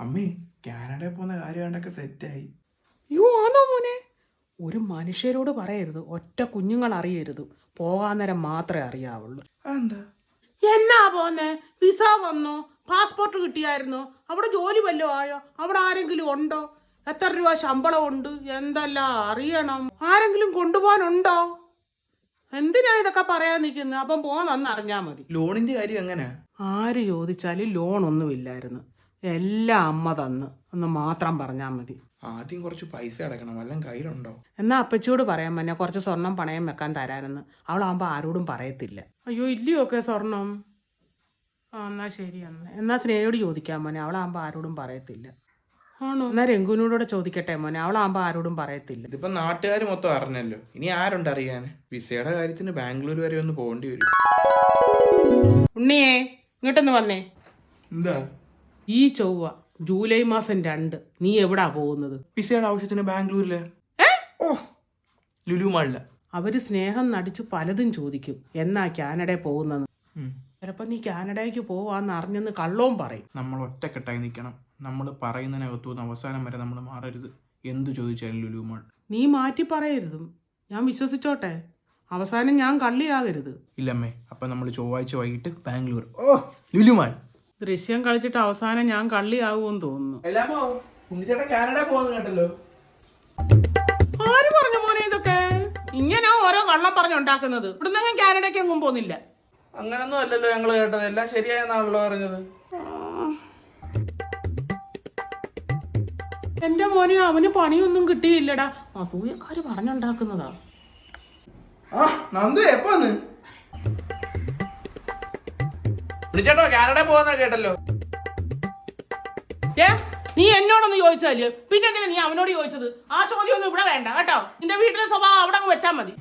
അമ്മേ കാനഡയിൽ പോകുന്ന കാര്യം കണ്ടൊക്കെ സെറ്റായി അയ്യോ ആന്നോ മോനെ? ഒരു മനുഷ്യരോട് പറയരുത്. ഒറ്റ കുഞ്ഞുങ്ങൾ അറിയരുത്. പോകാൻ നേരം മാത്രമേ അറിയാവുള്ളൂ. എന്താ എന്നാ പോന്നെ? വിസ വന്നോ? പാസ്പോർട്ട് കിട്ടിയായിരുന്നോ? അവിടെ ജോലി വല്ലതും ആയോ? അവിടെ ആരെങ്കിലും ഉണ്ടോ? എത്ര രൂപ ശമ്പളം ഉണ്ട്? എന്തല്ല അറിയണം? ആരെങ്കിലും കൊണ്ടുപോകാനുണ്ടോ? എന്തിനാ ഇതൊക്കെ പറയാൻ നിൽക്കുന്നത് അപ്പം പോന്നന്ന് അറിഞ്ഞാൽ മതി. ലോണിന്റെ കാര്യം എങ്ങനെ? ആര് ചോദിച്ചാലും ലോൺ ഒന്നുമില്ലായിരുന്നു. എല്ലാം അമ്മ തന്ന്. ഒന്ന് മാത്രം പറഞ്ഞാൽ മതി. ആദ്യം കുറച്ച് പൈസ അടക്കണം. വല്ലതും കയ്യിലുണ്ടോ? എന്നാ അപ്പച്ചിയോട് പറയാൻ പറ്റുക കുറച്ച് സ്വർണം പണയം വെക്കാൻ തരാനെന്ന്. അവളാകുമ്പോൾ ആരോടും പറയത്തില്ല. അയ്യോ ഇല്ലയോ ഒക്കെ സ്വർണം? ആ എന്നാ ശരി എന്നാ. എന്നാ സ്നേഹയോട് ചോദിക്കാൻ മോനെ. അവളാകുമ്പോൾ ആരോടും പറയത്തില്ല. ആണോ? എന്നാ രംഗുവിനോട് ചോദിക്കട്ടെ മോനെ. അവളാകുമ്പോൾ ആരോടും പറയത്തില്ല. ഇതിപ്പോ നാട്ടുകാർ മൊത്തം അറിഞ്ഞല്ലോ. ഇനി ആരുണ്ട് അറിയാൻ വിസയുടെ കാര്യത്തിന് ബാംഗ്ലൂർ വരെ ഒന്ന് പോകേണ്ടി വരും. ഉണ്ണിയേ ഇങ്ങോട്ടൊന്ന് വന്നേ. എന്താ? ഈ ചൊവ്വ ജൂലൈ മാസം രണ്ട്. നീ എവിടാ പോകുന്നത്? പിസയുടെ ആവശ്യത്തിന് ബാംഗ്ലൂരിൽ. ഓ അവർ സ്നേഹം നടിച്ചു പലതും ചോദിക്കും. എന്നാ കാനഡയിൽ പോകുന്നത്? ചിലപ്പോൾ നീ കാനഡയ്ക്ക് പോവാന്ന് അറിഞ്ഞെന്ന് കള്ളവും പറയും. നമ്മൾ ഒറ്റക്കെട്ടായി നിൽക്കണം നമ്മൾ പറയുന്നതിനകത്തു അവസാനം വരെ നമ്മൾ മാറരുത്. എന്ത് ചോദിച്ചാലും ലുലുമാൾ നീ മാറ്റി പറയരുതും. ഞാൻ വിശ്വസിച്ചോട്ടെ. അവസാനം ഞാൻ കള്ളിയാകരുത്. ഇല്ലമ്മേ അപ്പൊ നമ്മൾ ചൊവ്വാഴ്ച വൈകിട്ട് ബാംഗ്ലൂർ. ഓ ലുലു മാൾ. ദൃശ്യം കളിച്ചിട്ട് അവസാനം ഞാൻ കള്ളിയാകുമെന്ന് തോന്നുന്നു. ആര് പറഞ്ഞു മോനെ ഇതൊക്കെ? ഇങ്ങനെ ഓരോ കള്ളം പറഞ്ഞുണ്ടാക്കുന്നത് ഇവിടുന്ന് കാനഡയ്ക്ക് എങ്ങും പോകുന്നില്ല. അങ്ങനൊന്നും അല്ലല്ലോ ഞങ്ങൾ കേട്ടത്. എല്ലാം ശരിയായെന്നാണല്ലോ പറഞ്ഞത്. എന്റെ മോനെ അവന് പണിയൊന്നും കിട്ടിയില്ലടാ. അസൂയക്കാര് പറഞ്ഞുണ്ടാക്കുന്നതാ. ആ നന്ദു എപ്പാന്ന് ഉണ്ണിച്ചേട്ടോ കാനഡ പോകുന്ന കേട്ടല്ലോ. ഏ നീ എന്നോടൊന്ന് ചോദിച്ചാൽ? പിന്നെ എന്തിനാ നീ അവനോട് ചോദിച്ചത്? ആ ചോദ്യം ഒന്നും ഇവിടെ വേണ്ട കേട്ടോ? നിന്റെ വീട്ടിലെ സ്വഭാവം അവിടെ അങ്ങ് വെച്ചാ മതി.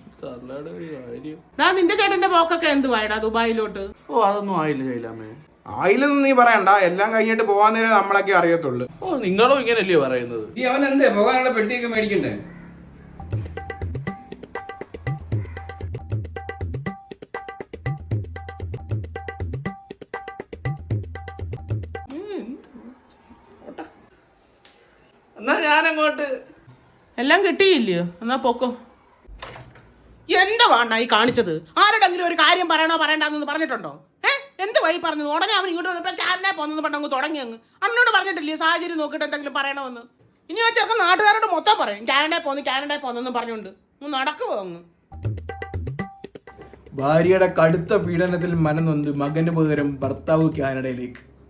ഡാ നിന്റെ ചേട്ടന്റെ പോക്കൊക്കെ എന്തുവായടാ ദുബായിലോട്ട്? ഓ അതൊന്നും ആയില്ല ശൈലാമേ ആയില്ലെന്ന് നീ പറയണ്ട എല്ലാം കഴിഞ്ഞിട്ട് പോവാൻ നേരം നമ്മളൊക്കെ അറിയത്തുള്ളൂ. ഓ നിങ്ങളും ഇങ്ങനല്ലേ പറയുന്നത്? നീ അവൻ എന്തേ പോകാനുള്ള പെട്ടിയൊക്കെ മേടിക്കണ്ടേ? എന്നാ ഞാനങ്ങോട്ട്. എല്ലാം കിട്ടിയില്ലയോ? എന്നാ പൊക്കോ. എന്താ വേണ്ട ഈ കാണിച്ചത്? ആരോടെങ്കിലും ഒരു കാര്യം പറയണോ പറയണ്ടെന്ന് പറഞ്ഞിട്ടുണ്ടോ? ഏഹ് എന്ത് വഴി പറഞ്ഞു ഉടനെ അവൻ ഇങ്ങോട്ട് വന്നപ്പോൾ ചാനലേ പോന്നെന്ന് പറഞ്ഞങ്ങ് തുടങ്ങി അങ്ങ്. അന്നോട് പറഞ്ഞിട്ടില്ലേ സാഹചര്യം നോക്കിയിട്ട് എന്തെങ്കിലും പറയണമെന്ന് ഇനി ആ ചെറുക്കൻ നാട്ടുകാരോട് മൊത്തം പറയും. ചാനലേ പോന്ന് ചാനലേ പോന്നെന്നും പറഞ്ഞുണ്ട് ഒന്ന് നടക്കുമോ അങ്ങ്? ഭാര്യയുടെ കടുത്ത പീഡനത്തിൽ മനനൊന്ത് മകന് പകരം ഭർത്താവ് കാനഡയിലേക്ക്.